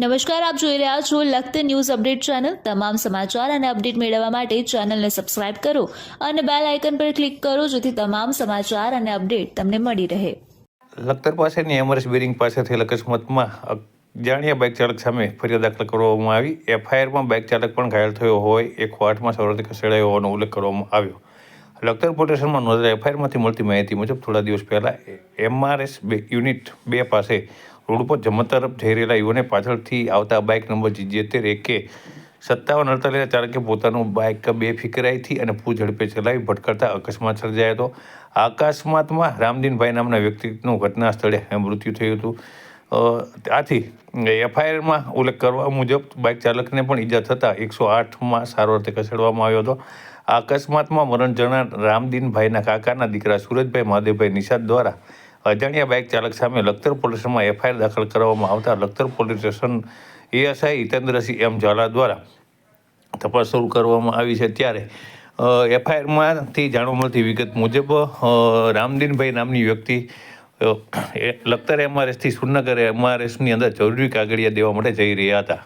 નમસ્કાર, આપ જોઈ રહ્યા છો લખત ન્યૂઝ અપડેટ ચેનલ. તમામ સમાચાર અને અપડેટ મેળવવા માટે ચેનલને સબસ્ક્રાઇબ કરો અને બેલ આઇકન પર ક્લિક કરો જેથી તમામ સમાચાર અને અપડેટ તમને મળી રહે. લખતર પાસેની એમરસ બેરિંગ પાસે થયેલ અકસ્માતમાં અજાણ્યા બાઇક ચાલક સામે ફરિયાદ દાખલ કરવામાં આવી. એફઆઈઆરમાં બાઇક ચાલક પણ ઘાયલ થયો હોય એકસો આઠમાં સારવારથી ખસેડાયો હોવાનો ઉલ્લેખ કરવામાં આવ્યો. લખતર પોટેશનમાં નોંધાયેલ એફઆઈઆરમાંથી મળતી માહિતી મુજબ થોડા દિવસ પહેલાં એમઆરએસ બે યુનિટ બે પાસે રોડ ઉપર જમણ તરફ જઈ રહેલા યુવાને પાછળથી આવતા બાઇક નંબર જીજેતેર એકે સત્તાવન અડતાલીસ ચાલકે પોતાનું બાઇક બે ફિકરાઈથી અને પૂર ઝડપે ચલાવી ભટકતા અકસ્માત સર્જાયો હતો. આ અકસ્માતમાં રામદીનભાઈ નામના વ્યક્તિનું ઘટના સ્થળે મૃત્યુ થયું હતું. આથી એફઆઈઆરમાં ઉલ્લેખ કરવા મુજબ બાઇક ચાલકને પણ ઈજા થતાં એકસો આઠમાં સારવારથી ખસેડવામાં આવ્યો હતો. આ અકસ્માતમાં મરણ જનાર રામદીનભાઈના કાકાના દીકરા સુરજભાઈ મહાદેવભાઈ નિષાદ દ્વારા અજાણ્યા બાઇક ચાલક સામે લખતર પોલીસમાં એફઆઈઆર દાખલ કરવામાં આવતા Lakhtar police station ASI Hitendrasinh M Zala દ્વારા તપાસ શરૂ કરવામાં આવી છે ત્યારે એફઆઈઆરમાંથી જાણવા મળતી વિગત મુજબ રામદીનભાઈ નામની વ્યક્તિ લખતર એમઆરએસથી સુરનગર એમઆરએસની અંદર જરૂરી કાગળિયા દેવા માટે જઈ રહ્યા હતા.